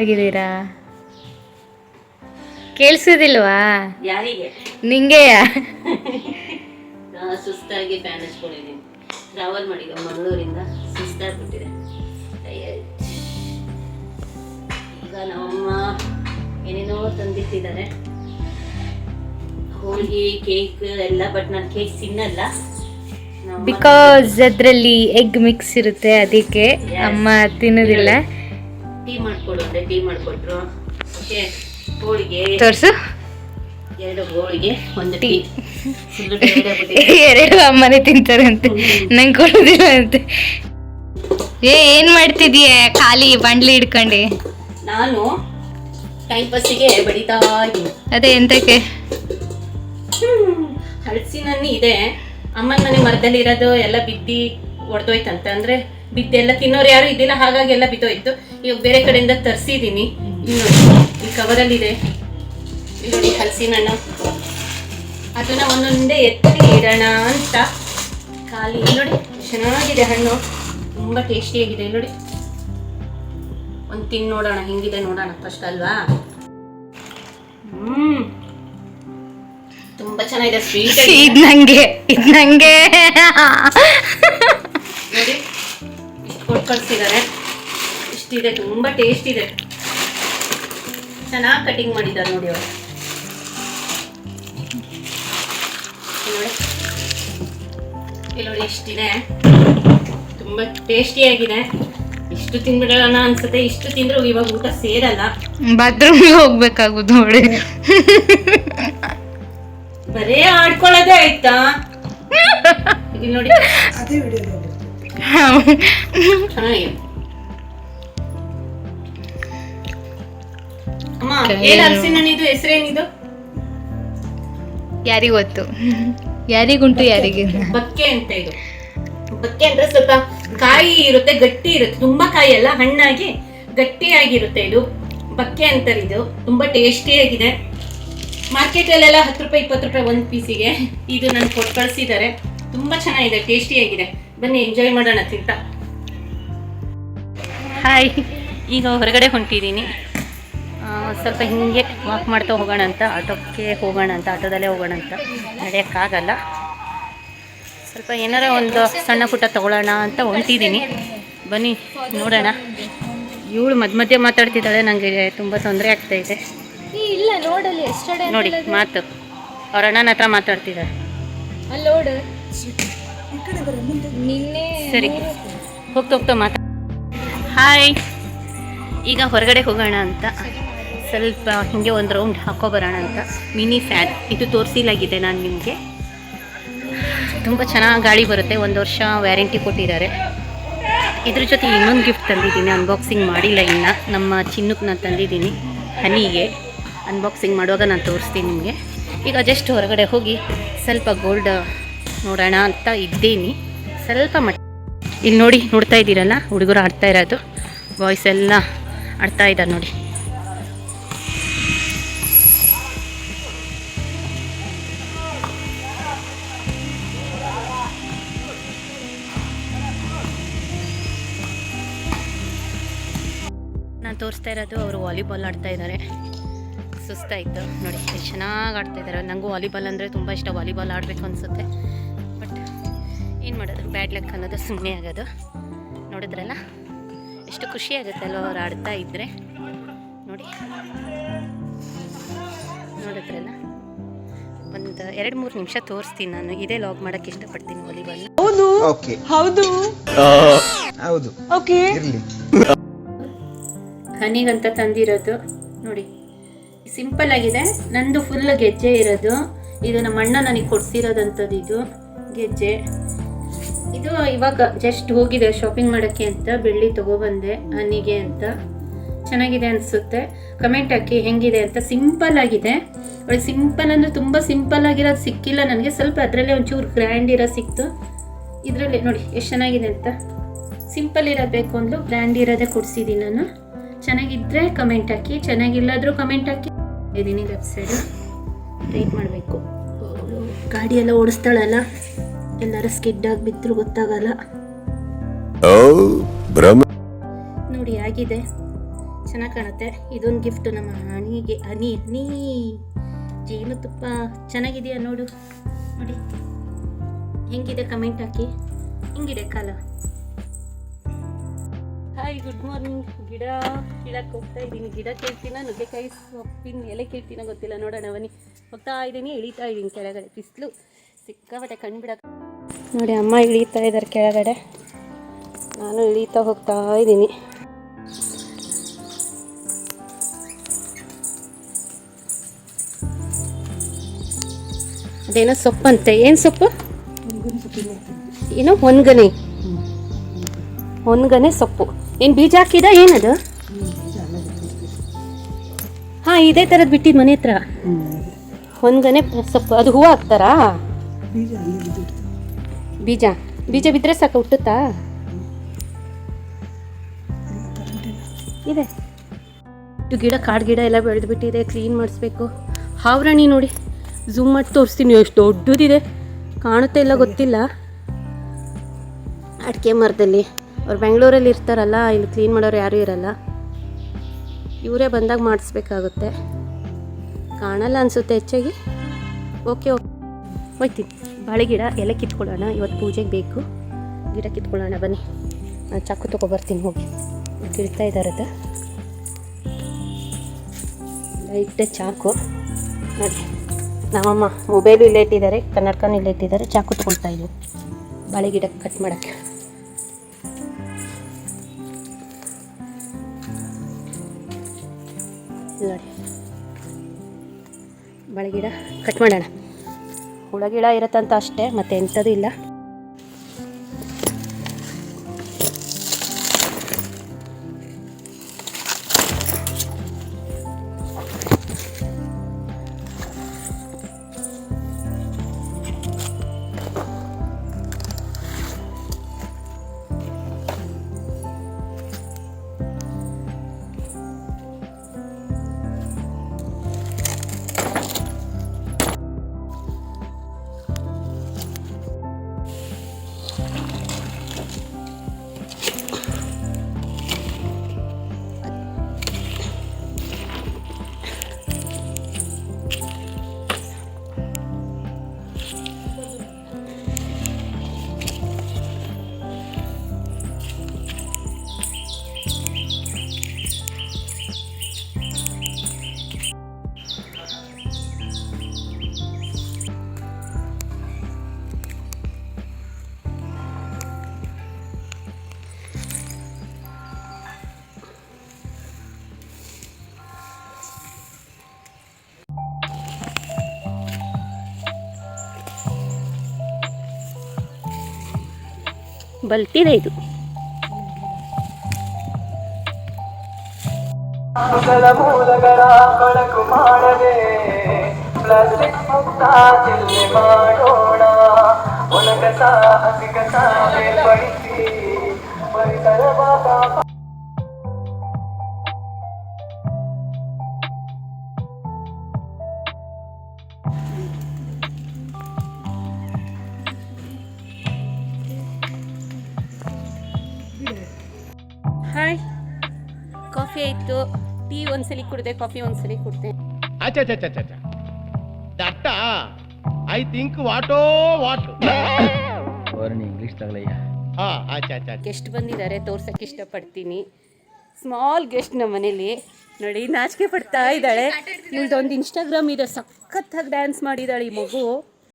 ಆಗಿದ್ದೀರಾ ಕೇಳಿಸೋದಿಲ್ವಾ? ಯಾರಿಗೆ? ನಿಂಗೆಯ? ಸುಸ್ತಾಗಿ ಫ್ಯಾನ್ ಹಚ್ಕೊಂಡಿದ್ದೀನಿ. ಟ್ರಾವೆಲ್ ಮಾಡಿದ ಮಂಗಳೂರಿಂದ ಸುಸ್ತಾಗ್ಬಿಟ್ಟಿದೆ. ಈಗ ನಮ್ಮಮ್ಮ ಏನೇನೋ ತಂದಿಟ್ಟಿದ್ದಾರೆ. ಹೋಳಿಗೆ ಕೇಕ್ ಎಲ್ಲ ಬಟ್ ನಾನು ಕೇಕ್ ತಿನ್ನಲ್ಲ. ಬಿಕಾಸ್ ಅದರಲ್ಲಿ ಎಗ್ ಮಿಕ್ಸ್ ಇರುತ್ತೆ ಅದಕ್ಕೆ ಅಮ್ಮ ತಿನ್ನೋದಿಲ್ಲ. ಟೀ ಮಾಡ್ಕೊಡು ಅಂದ್ರೆ ಟೀ ಮಾಡ್ಕೊಟ್ರು. ಓಕೆ ಹೋಳಿಗೆ. ತೋರಿಸು. ಎರಡು ಹೋಳಿಗೆ ಒಂದು ಟೀ. ಎರಡು ಅಮ್ಮನೇ ತಿಂತಾರಂತೆ. ನಂಗೆ ಕೊಡೋದಿಲ್ಲ ಅಂತೆ ಏ ಏನ್ ಮಾಡ್ತಿದೀಯ? ಖಾಲಿ ಬಂಡ್ಲಿ ಹಿಡ್ಕೊಂಡು. ನಾನು ಟೈಮ್ ಪಾಸಿಗೆ ಬಡಿತಾ ಇದ್ದೀನಿ. ಅದೇ ಎಂತಕ್ಕೆ? ಹಲಸಿನಣ್ಣು ಇದೆ. ಅಮ್ಮನ ಮನೆ ಮರದಲ್ಲಿ ಇರೋದು ಎಲ್ಲ ಬಿದ್ದಿ ಒಡೆದೋಯ್ತಂತೆ ಅಂದ್ರೆ ಬಿದ್ದೆಲ್ಲ ತಿನ್ನೋರು ಯಾರು ಇದ್ದಿಲ್ಲ ಹಾಗಾಗಿ ಎಲ್ಲ ಬಿದ್ದೋಯ್ತು. ಇವಾಗ ಬೇರೆ ಕಡೆಯಿಂದ ತರಿಸಿದ್ದೀನಿ. ಇನ್ನು ಈ ಕವರಲ್ಲಿದೆ. ಇದೆ ನೋಡಿ ಹಲಸಿನ ಹಣ್ಣು ಅದನ್ನ ಒಂದೊಂದೇ ಎತ್ತಿ ಇಡೋಣ ಅಂತ. ಖಾಲಿ ನೋಡಿ ಚೆನ್ನಾಗಿದೆ ಹಣ್ಣು. ತುಂಬಾ ಟೇಸ್ಟಿಯಾಗಿದೆ ಆಗಿದೆ ನೋಡಿ. ಒಂದು ತಿನ್ ನೋಡೋಣ ಹೆಂಗಿದೆ ನೋಡೋಣ ಫಸ್ಟ್ ಅಲ್ವಾ? ಹ್ಮ್. ತುಂಬಾ ಚೆನ್ನಾಗಿದೆ ಸ್ವೀಟ್ ಇದ್ ನಂಗೆ ಇದ್ ನಂಗೆ. ನೋಡಿ ಇಷ್ಟು ಕೊಟ್ಟು ಕಳಿಸಿದ್ದಾರೆ. ಇಷ್ಟಿದೆ ತುಂಬ ಟೇಸ್ಟ್ ಇದೆ. ಚೆನ್ನಾಗಿ ಕಟಿಂಗ್ ಮಾಡಿದ್ದಾರೆ ನೋಡಿ ಅವರು. ನೋಡಿ. ಇಷ್ಟಿದೆ ನೋಡಿ ಎಷ್ಟಿದೆ ತುಂಬಾ ಟೇಸ್ಟಿಯಾಗಿದೆ ಇಷ್ಟು ತಿನ್ಬಿಡೋಣ ಅನ್ಸುತ್ತೆ. ಇಷ್ಟು ತಿಂದ್ರೆ ಇವಾಗ ಊಟ ಸೇರಲ್ಲ. ಬಾತ್ರೂಮ್ಗೆ ಹೋಗ್ಬೇಕಾಗುದು ನೋಡಿ. ಬರೇ ಆಡ್ಕೊಳ್ಳೋದೇ ಆಯ್ತಾ? ಇಲ್ಲಿ ನೋಡಿ. ಚೆನ್ನಾಗಿದೆ ಅಮ್ಮ ಏನ್ ಹಲಸಿನಣ್ಣಿದು ಹೆಸರೇನಿದು ಯಾರಿಗ್ ಗೊತ್ತು ಯಾರಿಗುಂಟು ಯಾರಿಗೆ? ಬಕ್ಕೆ ಅಂತ ಇದು. ಬಕ್ಕೆ ಅಂದ್ರೆ ಸ್ವಲ್ಪ ಕಾಯಿ ಇರುತ್ತೆ ಗಟ್ಟಿ ಇರುತ್ತೆ. ತುಂಬಾ ಕಾಯಿ ಅಲ್ಲ ಹಣ್ಣಾಗಿ ಗಟ್ಟಿಯಾಗಿರುತ್ತೆ ಇದು. ಬಕ್ಕೆ ಅಂತಾರೆ ಇದು. ತುಂಬಾ ಟೇಸ್ಟಿಯಾಗಿದೆ ಮಾರ್ಕೆಟಲ್ಲೆಲ್ಲ ಹತ್ತು ರೂಪಾಯಿ ಇಪ್ಪತ್ತು ರೂಪಾಯಿ ಒಂದು ಪೀಸಿಗೆ ಇದು ನನ್ ಕೊಟ್ಟು ಕಳಿಸಿದ್ದಾರೆ. ತುಂಬಾ ಚೆನ್ನಾಗಿದೆ ಟೇಸ್ಟಿಯಾಗಿದೆ ಬನ್ನಿ ಎಂಜಾಯ್ ಮಾಡೋಣ ತಿಂತ. ಹಾಯ್ ಈಗ ಹೊರಗಡೆ ಹೊಂಟಿದ್ದೀನಿ. ಸ್ವಲ್ಪ ಹಿಂಗೆ ವಾಕ್ ಮಾಡ್ತಾ ಹೋಗೋಣ ಅಂತ ಆಟೋಕ್ಕೆ ಹೋಗೋಣ ಅಂತ ಆಟೋದಲ್ಲೇ ಹೋಗೋಣ ಅಂತ. ನಡೆಯೋಕ್ಕಾಗಲ್ಲ. ಸ್ವಲ್ಪ ಏನಾರ ಒಂದು ಸಣ್ಣ ಪುಟ್ಟ ತಗೊಳ್ಳೋಣ ಅಂತ ಹೊಂಟಿದ್ದೀನಿ. ಬನ್ನಿ ನೋಡೋಣ. ಇವಳು ಮಧ್ಯ ಮಧ್ಯೆ ಮಾತಾಡ್ತಿದ್ದಾಳೆ ನನಗೆ ತುಂಬ ತೊಂದರೆ ಆಗ್ತಾ ಇದೆ. ಇಲ್ಲ ನೋಡಿ ಎಷ್ಟಡೆ ನೋಡಿ ಮಾತು. ಅವ್ರ ಅಣ್ಣನ ಹತ್ರ ಮಾತಾಡ್ತಿದ್ದಾಳೆ ಸರಿ. ಹೋಗ್ತಾ ಹೋಗ್ತಾ ಮಾತಾ ಹಾಯ್ ಈಗ ಹೊರಗಡೆ ಹೋಗೋಣ ಅಂತ. ಸ್ವಲ್ಪ ಹಿಂಗೆ ಒಂದು ರೌಂಡ್ ಹಾಕೋ ಬರೋಣ ಅಂತ. ಮಿನಿ ಫ್ಯಾನ್ ಇದು ತೋರಿಸಿಲಾಗಿದೆ ನಾನು ನಿಮಗೆ. ತುಂಬ ಚೆನ್ನಾಗಿ ಗಾಳಿ ಬರುತ್ತೆ. ಒಂದು ವರ್ಷ ವ್ಯಾರಂಟಿ ಕೊಟ್ಟಿದ್ದಾರೆ. ಇದ್ರ ಜೊತೆ ಇನ್ನೊಂದು ಗಿಫ್ಟ್ ತಂದಿದ್ದೀನಿ. ಅನ್ಬಾಕ್ಸಿಂಗ್ ಮಾಡಿಲ್ಲ ಇನ್ನು. ನಮ್ಮ ಚಿನ್ನಕ್ಕೆ ನಾನು ತಂದಿದ್ದೀನಿ. ಹನಿಗೆ. ಅನ್ಬಾಕ್ಸಿಂಗ್ ಮಾಡುವಾಗ ನಾನು ತೋರಿಸ್ತೀನಿ ನಿಮಗೆ. ಈಗ ಜಸ್ಟ್ ಹೊರಗಡೆ ಹೋಗಿ ಸ್ವಲ್ಪ ಗೋಲ್ಡ್ ನೋಡೋಣ ಅಂತ ಇದ್ದೀನಿ. ಸ್ವಲ್ಪ ಮಟ್ಟ ಇಲ್ಲಿ ನೋಡಿ, ನೋಡ್ತಾ ಇದ್ದೀರಲ್ಲ? ಹುಡುಗರು ಆಡ್ತಾ ಇರೋದು. ಬಾಯ್ಸ್ ಎಲ್ಲ ಆಡ್ತಾ ಇದ್ದಾರೆ ನೋಡಿ. ನಾನು ತೋರಿಸ್ತಾ ಇರೋದು, ಅವರು ವಾಲಿಬಾಲ್ ಆಡ್ತಾ ಇದ್ದಾರೆ. ಸುಸ್ತಾಯಿತು. ನೋಡಿ ಚೆನ್ನಾಗಿ ಆಡ್ತಾ ಇದ್ದಾರೆ. ನನಗೂ ವಾಲಿಬಾಲ್ ಅಂದರೆ ತುಂಬ ಇಷ್ಟ. ವಾಲಿಬಾಲ್ ಆಡಬೇಕು ಅನಿಸುತ್ತೆ. ಏನು ಮಾಡೋದು? ಬ್ಯಾಡ್ ಲಕ್ ಅನ್ನೋದು ಸುಮ್ಮನೆ ಆಗೋದು. ನೋಡಿದ್ರಲ್ಲ? ಎಷ್ಟು ಖುಷಿ ಆಗುತ್ತೆ ಅಲ್ವ ಅವ್ರು ಆಡ್ತಾ ಇದ್ದರೆ ನೋಡಿ. ನೋಡಿದ್ರಲ್ಲ? ಒಂದು ಎರಡು ಮೂರು ನಿಮಿಷ ತೋರಿಸ್ತೀನಿ ನಾನು. ಇದೇ ಲಾಗ್ ಮಾಡೋಕ್ಕೆ ಇಷ್ಟಪಡ್ತೀನಿ ವಾಲಿಬಾಲ್ ಓಕೆ ಹೌದು. ಹೌದು. ಓಕೆ ಇರ್ಲಿ. ಹನಿಗಂತ ತಂದಿರೋದು. ನೋಡಿ. ಸಿಂಪಲ್ ಆಗಿದೆ. ನಂದು ಫುಲ್ ಗೆಜ್ಜೆ ಇರೋದು. ಇದು ನಮ್ಮ ಅಣ್ಣ ನನಗೆ ಕೊಡ್ಸಿರೋದಂಥದ್ದು ಇದು. ಗೆಜ್ಜೆ. ಇದು ಇವಾಗ ಜಸ್ಟ್ ಹೋಗಿದೆ ಶಾಪಿಂಗ್ ಮಾಡೋಕ್ಕೆ ಅಂತ ಬೆಳ್ಳಿ ತೊಗೊಬಂದೆ, ಹನಿಗೆ ಅಂತ. ಚೆನ್ನಾಗಿದೆ ಅನಿಸುತ್ತೆ. ಕಮೆಂಟ್ ಹಾಕಿ ಹೆಂಗಿದೆ ಅಂತ ಸಿಂಪಲ್ ಆಗಿದೆ. ಒಳ್ಳೆ ಸಿಂಪಲ್ ಅಂದರೆ ತುಂಬ ಸಿಂಪಲ್ ಆಗಿರೋದು ಸಿಕ್ಕಿಲ್ಲ ನನಗೆ. ಸ್ವಲ್ಪ ಅದರಲ್ಲೇ ಒಂಚೂರು ಗ್ರ್ಯಾಂಡ್ ಇರೋ ಸಿಕ್ತು. ಇದರಲ್ಲಿ ನೋಡಿ ಎಷ್ಟು ಚೆನ್ನಾಗಿದೆ ಅಂತ. ಸಿಂಪಲ್ ಇರೋದು ಬೇಕು ಅಂದ್ಲು ಬ್ರ್ಯಾಂಡ್ ಇರೋದೇ ಕೊಡಿಸಿದ್ದೀನಿ ನಾನು. ಚೆನ್ನಾಗಿದ್ದರೆ ಕಮೆಂಟ್ ಹಾಕಿ. ಚೆನ್ನಾಗಿಲ್ಲಾದರೂ ಕಮೆಂಟ್ ಹಾಕಿ. ಇದ್ದೀನಿ ಲೆಫ್ಟ್ ಸೈಡು ವೆಯ್ಟ್ ಮಾಡಬೇಕು. ಗಾಡಿಯೆಲ್ಲ ಓಡಿಸ್ತಾಳಲ್ಲ. ಎಲ್ಲರೂ ಸ್ಕಿಡ್ ಆಗಿ ಬಿದ್ದರೂ ಗೊತ್ತಾಗಲ್ಲ. ನೋಡಿ ಆಗಿದೆ. ಚೆನ್ನಾಗಿ ಕಾಣುತ್ತೆ. ಇದೊಂದು ಗಿಫ್ಟ್ ನಮ್ಮ ಹನಿಗೆ ಅನಿ ಅನಿ ಹನಿ ಜೇನುತುಪ್ಪ ಚೆನ್ನಾಗಿದೆಯಾ ನೋಡು. ನೋಡಿ. ಹೆಂಗಿದೆ ಕಮೆಂಟ್ ಹಾಕಿ. ಹೆಂಗಿದೆ ಕಾಲ? ಹಾಯ್ ಗುಡ್ ಮಾರ್ನಿಂಗ್ ಗಿಡ ಕೀಳಕ್ಕೆ ಹೋಗ್ತಾ ಇದ್ದೀನಿ. ಗಿಡ ಕೇಳ್ತೀನ ನುಗ್ಗೆಕಾಯಿ ಸೊಪ್ಪಿನ ಎಲೆ ಕೇಳ್ತೀನ ಗೊತ್ತಿಲ್ಲ. ನೋಡೋಣ ಬನ್ನಿ. ಹೋಗ್ತಾ ಇದ್ದೀನಿ ಇಳಿತಾ ಇದ್ದೀನಿ ಕೆಳಗಡೆ. ಬಿಸಿಲು ಸಿಕ್ಕಾಬಟ್ಟೆ ಕಣ್ಬಿಡಕ್ಕೆ ನೋಡಿ ಅಮ್ಮ ಇಳೀತಾ ಇದ್ದಾರೆ ಕೆಳಗಡೆ. ನಾನು ಇಳೀತಾ ಹೋಗ್ತಾ ಇದ್ದೀನಿ. ಅದೇನೋ ಸೊಪ್ಪಂತೆ ಏನು ಸೊಪ್ಪು? ಏನೋ ಹೊನ್ಗನೆ ಹೊನ್ಗನೆ ಸೊಪ್ಪು. ಏನು ಬೀಜ ಹಾಕಿದ ಏನದು? ಹಾಂ ಇದೇ ಥರದ್ದು ಬಿಟ್ಟಿದ್ದು ಮನೆ ಹತ್ರ. ಹೊನ್ಗನೆ ಸೊಪ್ಪು. ಅದು ಹೂವು ಹಾಕ್ತಾರಾ? ಬೀಜ. ಬೀಜ ಬಿದ್ದರೆ ಸಾಕು, ಹುಟ್ಟುತ್ತಾ? ಇದೆ. ಇದು ಗಿಡ, ಕಾಡು ಗಿಡ ಎಲ್ಲ ಬೆಳೆದು ಬಿಟ್ಟಿದೆ ಕ್ಲೀನ್ ಮಾಡಿಸ್ಬೇಕು. ಹಾವ್ರಾಣಿ ನೋಡಿ ಝೂಮ್ ಮಾಡಿ ತೋರಿಸ್ತೀನಿ, ಎಷ್ಟು ದೊಡ್ಡದಿದೆ. ಕಾಣುತ್ತೆ ಇಲ್ಲ, ಗೊತ್ತಿಲ್ಲ. ಅಡಿಕೆ ಮರದಲ್ಲಿ. ಅವ್ರು ಬೆಂಗಳೂರಲ್ಲಿ ಇರ್ತಾರಲ್ಲ, ಇಲ್ಲಿ ಕ್ಲೀನ್ ಮಾಡೋರು ಯಾರೂ ಇರಲ್ಲ. ಇವರೇ ಬಂದಾಗ ಮಾಡಿಸ್ಬೇಕಾಗುತ್ತೆ. ಕಾಣಲ್ಲ ಅನಿಸುತ್ತೆ ಹೆಚ್ಚಾಗಿ. ಓಕೆ ಓಕೆ ಹೋಯ್ತೀನಿ. ಬಾಳೆ ಗಿಡ ಎಲ್ಲ ಕಿತ್ಕೊಳ್ಳೋಣ. ಇವತ್ತು ಪೂಜೆಗೆ ಬೇಕು. ಗಿಡ ಕಿತ್ಕೊಳ್ಳೋಣ, ಬನ್ನಿ. ನಾನು ಚಾಕು ತೊಗೊಬರ್ತೀನಿ ಹೋಗಿ. ಕಿಳ್ತಾ ಇದ್ದಾರೆ ಅದು. ಲೈಟ್ ಚಾಕು. ನೋಡಿ. ನಮ್ಮಮ್ಮ ಮೊಬೈಲು ಇಲ್ಲೇ ಇಟ್ಟಿದ್ದಾರೆ, ಕನ್ನಡಕನ ಇಲ್ಲೇ ಇಟ್ಟಿದ್ದಾರೆ, ಚಾಕು ತೊಗೊಳ್ತಾ ಇದ್ದೀವಿ ಬಾಳೆ ಗಿಡ ಕಟ್ ಮಾಡೋಕ್ಕೆ. ನೋಡಿ. ಬಾಳೆ ಗಿಡ ಕಟ್ ಮಾಡೋಣ. ಹುಳ ಗಿಡ ಇರತ್ತಂತ ಅಷ್ಟೇ ಮತ್ತೆ ಎಂಥದ್ದು ಇಲ್ಲ. ಬಲ್ತಿದೆ ಇದು. ಪ್ಲಾಸ್ಟಿಕ್ ಮುಕ್ತ ಜಿಲ್ಲೆ ಮಾಡೋಣ. ಒಣಕಸ ಹಸಿಕಸ ಬೇರ್ಪಡಿಸಿ ಪರಿಸರ ಕಾಫಿ ಆಯಿತು. ಟೀ ಒಂದ್ಸಲಿ ಕುಡಿದೆ ಕಾಫಿ ಒಂದ್ಸಲಿ ಕುಡಿದೆ. ಅಚ್ಚ ಅಚ್ಚ ಅಚ್ಚ ಅಚ್ಚ. That I think what what. English ಅಚ್ಚ ಗೆಸ್ಟ್ ಬಂದಿದ್ದಾರೆ ತೋರ್ಸಕ್ಕೆ ಇಷ್ಟಪಡ್ತೀನಿ. ಸ್ಮಾಲ್ ಗೆಸ್ಟ್ ನಮ್ಮ ಮನೇಲಿ. ನೋಡಿ ನಾಚಿಕೆ ಪಡ್ತಾ ಇದ್ದಾಳೆ. ಇವ್ಳದೊಂದು ಇನ್ಸ್ಟಾಗ್ರಾಮ್ ಇದೆ ಸಖತ್ತಾಗಿ ಡ್ಯಾನ್ಸ್ ಮಾಡಿದ್ದಾಳೆ ಈ ಮಗು.